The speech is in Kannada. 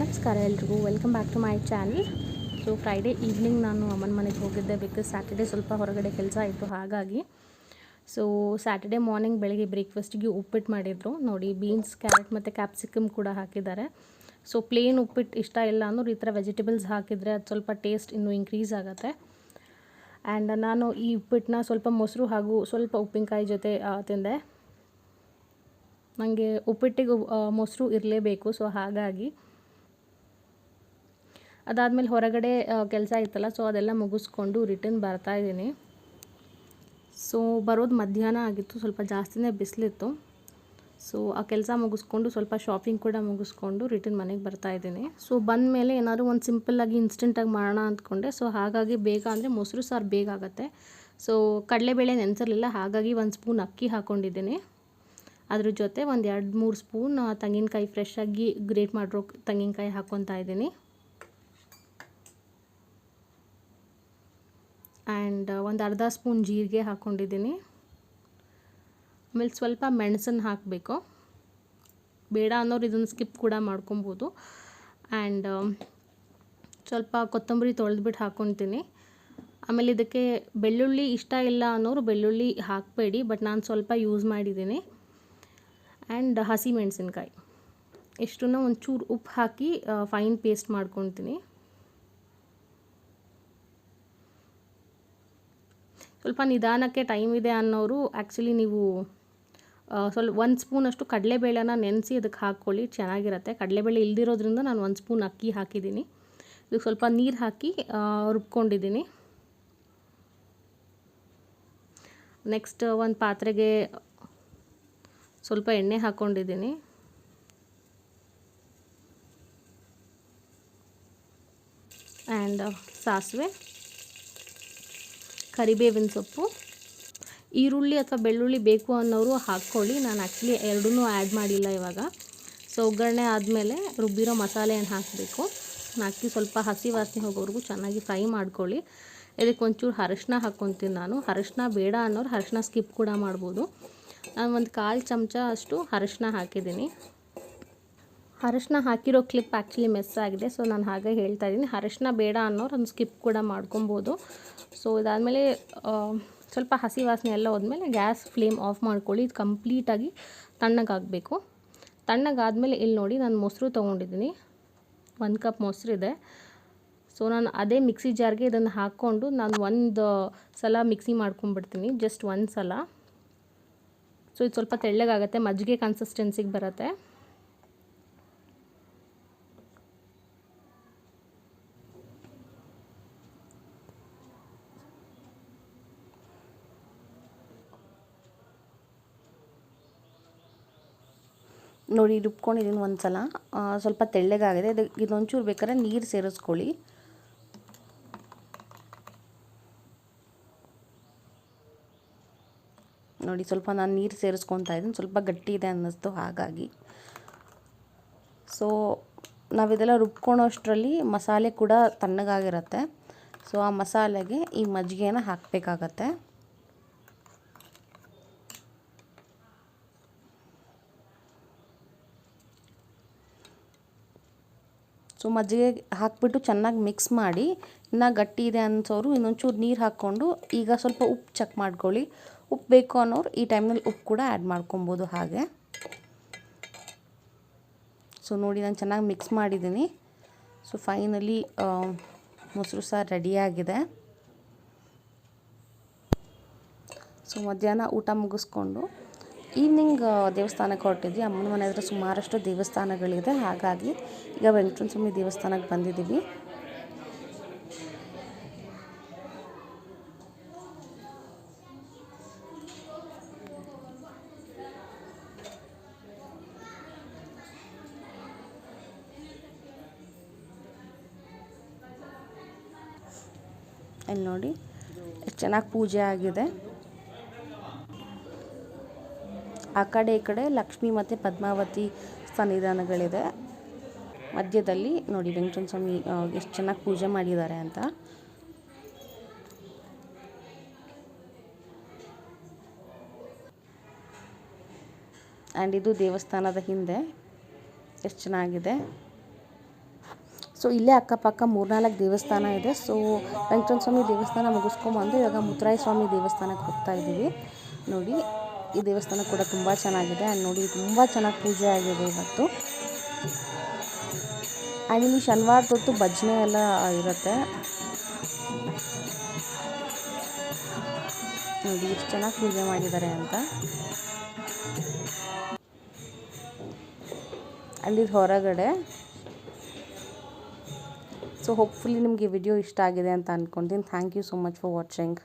ನಮಸ್ಕಾರ ಎಲ್ರಿಗೂ. Welcome back to my channel so Friday evening ನಾನು ಅಮ್ಮನ ಮನೆಗೆ ಹೋಗಿದ್ದೆ ಬಿಕಾಸ್ ಸ್ಯಾಟರ್ಡೆ ಸ್ವಲ್ಪ ಹೊರಗಡೆ ಕೆಲಸ ಆಯಿತು ಹಾಗಾಗಿ. ಸೊ ಸ್ಯಾಟರ್ಡೆ ಮಾರ್ನಿಂಗ್ ಬೆಳಗ್ಗೆ ಬ್ರೇಕ್ಫಾಸ್ಟಿಗೆ ಉಪ್ಪಿಟ್ಟು ಮಾಡಿದರು. ನೋಡಿ ಬೀನ್ಸ್ ಕ್ಯಾರೆಟ್ ಮತ್ತು ಕ್ಯಾಪ್ಸಿಕಮ್ ಕೂಡ ಹಾಕಿದ್ದಾರೆ. ಸೊ ಪ್ಲೇನ್ ಉಪ್ಪಿಟ್ಟು ಇಷ್ಟ ಇಲ್ಲ ಅನ್ನೋರು ಈ ಥರ ವೆಜಿಟೇಬಲ್ಸ್ ಹಾಕಿದರೆ ಅದು ಸ್ವಲ್ಪ ಟೇಸ್ಟ್ ಇನ್ನೂ ಇನ್ಕ್ರೀಸ್ ಆಗುತ್ತೆ. ಆ್ಯಂಡ್ ನಾನು ಈ ಉಪ್ಪಿಟ್ಟನ್ನ ಸ್ವಲ್ಪ ಮೊಸರು ಹಾಗೂ ಸ್ವಲ್ಪ ಉಪ್ಪಿನಕಾಯಿ ಜೊತೆ ತಿಂದೆ. ನನಗೆ ಉಪ್ಪಿಟ್ಟಿಗೆ ಮೊಸರು ಇರಲೇಬೇಕು. ಸೊ ಹಾಗಾಗಿ ಅದಾದಮೇಲೆ ಹೊರಗಡೆ ಕೆಲಸ ಇತ್ತಲ್ಲ ಸೊ ಅದೆಲ್ಲ ಮುಗಿಸ್ಕೊಂಡು ರಿಟರ್ನ್ ಬರ್ತಾ ಇದ್ದೀನಿ. ಸೊ ಬರೋದು ಮಧ್ಯಾಹ್ನ ಆಗಿತ್ತು, ಸ್ವಲ್ಪ ಜಾಸ್ತಿನೇ ಬಿಸಿಲಿತ್ತು. ಸೊ ಆ ಕೆಲಸ ಮುಗಿಸ್ಕೊಂಡು ಸ್ವಲ್ಪ ಶಾಪಿಂಗ್ ಕೂಡ ಮುಗಿಸ್ಕೊಂಡು ರಿಟರ್ನ್ ಮನೆಗೆ ಬರ್ತಾ ಇದ್ದೀನಿ. ಸೊ ಬಂದ ಮೇಲೆ ಏನಾದರೂ ಒಂದು ಸಿಂಪಲ್ಲಾಗಿ ಇನ್ಸ್ಟೆಂಟಾಗಿ ಮಾಡೋಣ ಅಂದ್ಕೊಂಡೆ. ಸೊ ಹಾಗಾಗಿ ಬೇಗ ಅಂದರೆ ಮೊಸರು ಸಾರು ಬೇಗ ಆಗುತ್ತೆ. ಸೊ ಕಡಲೆಬೇಳೆ ನೆನೆಸಿರಲಿಲ್ಲ, ಹಾಗಾಗಿ ಒಂದು ಸ್ಪೂನ್ ಅಕ್ಕಿ ಹಾಕ್ಕೊಂಡಿದ್ದೀನಿ ಅದ್ರ ಜೊತೆ ಒಂದು ಎರಡು ಮೂರು ಸ್ಪೂನ್ ತೆಂಗಿನಕಾಯಿ ಫ್ರೆಶ್ ಆಗಿ ಗ್ರೇಟ್ ಮಾಡಿರೋ ತೆಂಗಿನಕಾಯಿ ಹಾಕ್ಕೊತಾ ಇದ್ದೀನಿ. ಆ್ಯಂಡ್ ಒಂದು ಅರ್ಧ ಸ್ಪೂನ್ ಜೀರಿಗೆ ಹಾಕ್ಕೊಂಡಿದ್ದೀನಿ. ಆಮೇಲೆ ಸ್ವಲ್ಪ ಮೆಣಸನ್ನು ಹಾಕಬೇಕು. ಬೇಡ ಅನ್ನೋರು ಇದನ್ನು ಸ್ಕಿಪ್ ಕೂಡ ಮಾಡ್ಕೊಬೋದು. ಆ್ಯಂಡ್ ಸ್ವಲ್ಪ ಕೊತ್ತಂಬರಿ ತೊಳೆದ್ಬಿಟ್ಟು ಹಾಕ್ಕೊತೀನಿ. ಆಮೇಲೆ ಇದಕ್ಕೆ ಬೆಳ್ಳುಳ್ಳಿ ಇಷ್ಟ ಇಲ್ಲ ಅನ್ನೋರು ಬೆಳ್ಳುಳ್ಳಿ ಹಾಕಬೇಡಿ, ಬಟ್ ನಾನು ಸ್ವಲ್ಪ ಯೂಸ್ ಮಾಡಿದ್ದೀನಿ. ಆ್ಯಂಡ್ ಹಸಿ ಮೆಣಸಿನ್ಕಾಯಿ. ಇಷ್ಟನ್ನ ಒಂಚೂರು ಉಪ್ಪು ಹಾಕಿ ಫೈನ್ ಪೇಸ್ಟ್ ಮಾಡ್ಕೊತೀನಿ. ಸ್ವಲ್ಪ ನಿಧಾನಕ್ಕೆ ಟೈಮ್ ಇದೆ ಅನ್ನೋರು ಆ್ಯಕ್ಚುಲಿ ನೀವು ಸ್ವಲ್ಪ ಒಂದು ಸ್ಪೂನಷ್ಟು ಕಡಲೆಬೇಳೆನ ನೆನೆಸಿ ಅದಕ್ಕೆ ಹಾಕ್ಕೊಳ್ಳಿ, ಚೆನ್ನಾಗಿರುತ್ತೆ. ಕಡಲೆಬೇಳೆ ಇಲ್ದಿರೋದ್ರಿಂದ ನಾನು ಒಂದು ಸ್ಪೂನ್ ಅಕ್ಕಿ ಹಾಕಿದ್ದೀನಿ. ಇದಕ್ಕೆ ಸ್ವಲ್ಪ ನೀರು ಹಾಕಿ ರುಬ್ಕೊಂಡಿದ್ದೀನಿ. ನೆಕ್ಸ್ಟ್ ಒಂದು ಪಾತ್ರೆಗೆ ಸ್ವಲ್ಪ ಎಣ್ಣೆ ಹಾಕ್ಕೊಂಡಿದ್ದೀನಿ. ಆ್ಯಂಡ್ ಸಾಸಿವೆ. ಕರಿಬೇವಿನ ಸೊಪ್ಪು, ಈರುಳ್ಳಿ ಅಥವಾ ಬೆಳ್ಳುಳ್ಳಿ ಬೇಕು ಅನ್ನೋರು ಹಾಕ್ಕೊಳ್ಳಿ. ನಾನು ಆ್ಯಕ್ಚುಲಿ ಎರಡೂ ಆ್ಯಡ್ ಮಾಡಿಲ್ಲ ಇವಾಗ. ಸೊ ಒಗ್ಗರಣೆ ಆದಮೇಲೆ ರುಬ್ಬಿರೋ ಮಸಾಲೆಯನ್ನು ಹಾಕಬೇಕು. ಹಾಕಿ ಸ್ವಲ್ಪ ಹಸಿ ವಾಸನೆ ಹೋಗೋವರೆಗೂ ಚೆನ್ನಾಗಿ ಫ್ರೈ ಮಾಡ್ಕೊಳ್ಳಿ. ಇದಕ್ಕೆ ಒಂಚೂರು ಅರಶಿನ ಹಾಕ್ಕೊತೀನಿ ನಾನು. ಅರಶಿನ ಬೇಡ ಅನ್ನೋರು ಅರಶಿನ ಸ್ಕಿಪ್ ಕೂಡ ಮಾಡ್ಬೋದು. ನಾನು ಒಂದು ಕಾಲು ಚಮಚ ಅಷ್ಟು ಅರಶಿನ ಹಾಕಿದ್ದೀನಿ. ಅರಶಿನ ಹಾಕಿರೋ ಕ್ಲಿಪ್ ಆ್ಯಕ್ಚುಲಿ ಮಿಸ್ ಆಗಿದೆ. ಸೊ ನಾನು ಹಾಗೆ ಹೇಳ್ತಾ ಇದ್ದೀನಿ. ಅರಶಿನ ಬೇಡ ಅನ್ನೋರು ಒಂದು ಸ್ಕಿಪ್ ಕೂಡ ಮಾಡ್ಕೊಬೋದು. ಸೊ ಇದಾದಮೇಲೆ ಸ್ವಲ್ಪ ಹಸಿ ವಾಸನೆ ಎಲ್ಲ ಹೋದ್ಮೇಲೆ ಗ್ಯಾಸ್ ಫ್ಲೇಮ್ ಆಫ್ ಮಾಡ್ಕೊಳ್ಳಿ. ಇದು ಕಂಪ್ಲೀಟಾಗಿ ತಣ್ಣಗಾಗಬೇಕು. ತಣ್ಣಗಾದಮೇಲೆ ಇಲ್ಲಿ ನೋಡಿ ನಾನು ಮೊಸರು ತೊಗೊಂಡಿದ್ದೀನಿ. ಒಂದು ಕಪ್ ಮೊಸರಿದೆ. ಸೊ ನಾನು ಅದೇ ಮಿಕ್ಸಿ ಜಾರ್ಗೆ ಇದನ್ನು ಹಾಕ್ಕೊಂಡು ನಾನು ಒಂದು ಸಲ ಮಿಕ್ಸಿ ಮಾಡ್ಕೊಂಡ್ಬಿಡ್ತೀನಿ. ಜಸ್ಟ್ ಒಂದು ಸಲ ಸೊ ಇದು ಸ್ವಲ್ಪ ತೆಳ್ಳಗಾಗತ್ತೆ. ಮಜ್ಜಿಗೆ ಕನ್ಸಿಸ್ಟೆನ್ಸಿಗೆ ಬರುತ್ತೆ. ನೋಡಿ, ರುಬ್ಕೊಂಡಿದ್ದೀನಿ ಒಂದು ಸಲ ಸ್ವಲ್ಪ ತೆಳ್ಳಗಾಗಿದೆ. ಇದು, ಇದೊಂಚೂರು ಬೇಕಾದ್ರೆ ನೀರು ಸೇರಿಸ್ಕೊಳ್ಳಿ. ನೋಡಿ, ಸ್ವಲ್ಪ ನಾನು ನೀರು ಸೇರಿಸ್ಕೊತಾ ಇದ್ದೀನಿ. ಸ್ವಲ್ಪ ಗಟ್ಟಿ ಇದೆ ಅನ್ನಿಸ್ತು ಹಾಗಾಗಿ. ಸೊ ನಾವಿದೆಲ್ಲ ರುಬ್ಕೊಳೋ ಅಷ್ಟರಲ್ಲಿ ಮಸಾಲೆ ಕೂಡ ತಣ್ಣಗಾಗಿರುತ್ತೆ. ಸೊ ಆ ಮಸಾಲೆಗೆ ಈ ಮಜ್ಜಿಗೆನ ಹಾಕಬೇಕಾಗತ್ತೆ. ಸೊ ಮಜ್ಜಿಗೆ ಹಾಕಿಬಿಟ್ಟು ಚೆನ್ನಾಗಿ ಮಿಕ್ಸ್ ಮಾಡಿ, ಇನ್ನು ಗಟ್ಟಿ ಇದೆ ಅನ್ಸೋರು ಇನ್ನೊಂಚೂರು ನೀರು ಹಾಕ್ಕೊಂಡು ಈಗ ಸ್ವಲ್ಪ ಉಪ್ಪು ಚೆಕ್ ಮಾಡ್ಕೊಳ್ಳಿ. ಉಪ್ಪು ಬೇಕು ಅನ್ನೋರು ಈ ಟೈಮ್ನಲ್ಲಿ ಉಪ್ಪು ಕೂಡ ಆ್ಯಡ್ ಮಾಡ್ಕೊಬೋದು ಹಾಗೆ. ಸೊ ನೋಡಿ ನಾನು ಚೆನ್ನಾಗಿ ಮಿಕ್ಸ್ ಮಾಡಿದ್ದೀನಿ. ಸೊ ಫೈನಲಿ ಮೊಸರು ಸಾರು ರೆಡಿಯಾಗಿದೆ ಸೊ ಮಧ್ಯಾಹ್ನ ಊಟ ಮುಗಿಸ್ಕೊಂಡು ಈವ್ನಿಂಗ್ ದೇವಸ್ಥಾನಕ್ಕೆ ಹೊರಟಿದ್ವಿ. ಅಮ್ಮನ ಮನೆ ಹತ್ರ ಸುಮಾರಷ್ಟು ದೇವಸ್ಥಾನಗಳಿದೆ. ಹಾಗಾಗಿ ಈಗ ವೆಂಕಟರಮಣ ಸ್ವಾಮಿ ದೇವಸ್ಥಾನಕ್ಕೆ ಬಂದಿದ್ದೀವಿ. ಇಲ್ಲಿ ನೋಡಿ, ಎಷ್ಟು ಚೆನ್ನಾಗಿ ಪೂಜೆ ಆಗಿದೆ. ಆ ಕಡೆ ಈ ಕಡೆ ಲಕ್ಷ್ಮಿ ಮತ್ತು ಪದ್ಮಾವತಿ ಸನ್ನಿಧಾನಗಳಿದೆ. ಮಧ್ಯದಲ್ಲಿ ನೋಡಿ ವೆಂಕಟರಮಣ ಸ್ವಾಮಿ ಎಷ್ಟು ಚೆನ್ನಾಗಿ ಪೂಜೆ ಮಾಡಿದ್ದಾರೆ ಅಂತ. ಆ್ಯಂಡ್ ಇದು ದೇವಸ್ಥಾನದ ಹಿಂದೆ. ಎಷ್ಟು ಚೆನ್ನಾಗಿದೆ. ಸೊ ಇಲ್ಲೇ ಅಕ್ಕಪಕ್ಕ ಮೂರ್ನಾಲ್ಕು ದೇವಸ್ಥಾನ ಇದೆ. ಸೊ ವೆಂಕಟೇಶ್ವರ ಸ್ವಾಮಿ ದೇವಸ್ಥಾನ ಮುಗಿಸ್ಕೊಂಬಂದು ಇವಾಗ ಮುತ್ತರಾಯ ಸ್ವಾಮಿ ದೇವಸ್ಥಾನಕ್ಕೆ ಹೋಗ್ತಾ ಇದ್ದೀವಿ. ನೋಡಿ ಈ ದೇವಸ್ಥಾನ ಕೂಡ ತುಂಬ ಚೆನ್ನಾಗಿದೆ. ಆ್ಯಂಡ್ ನೋಡಿ ತುಂಬ ಚೆನ್ನಾಗಿ ಪೂಜೆ ಆಗಿದೆ ಇವತ್ತು. ಆ್ಯಂಡ್ ಇಲ್ಲಿ ಶನಿವಾರದೊತ್ತು ಭಜನೆ ಎಲ್ಲ ಇರುತ್ತೆ. ನೋಡಿ ಎಷ್ಟು ಚೆನ್ನಾಗಿ ಪೂಜೆ ಮಾಡಿದ್ದಾರೆ ಅಂತ. ಅಲ್ಲಿ ಹೊರಗಡೆ. ಸೊ ಹೋಪ್ಫುಲಿ ನಿಮಗೆ ವಿಡಿಯೋ ಇಷ್ಟ ಆಗಿದೆ ಅಂತ ಅಂದ್ಕೊತೀನಿ thank you so much for watching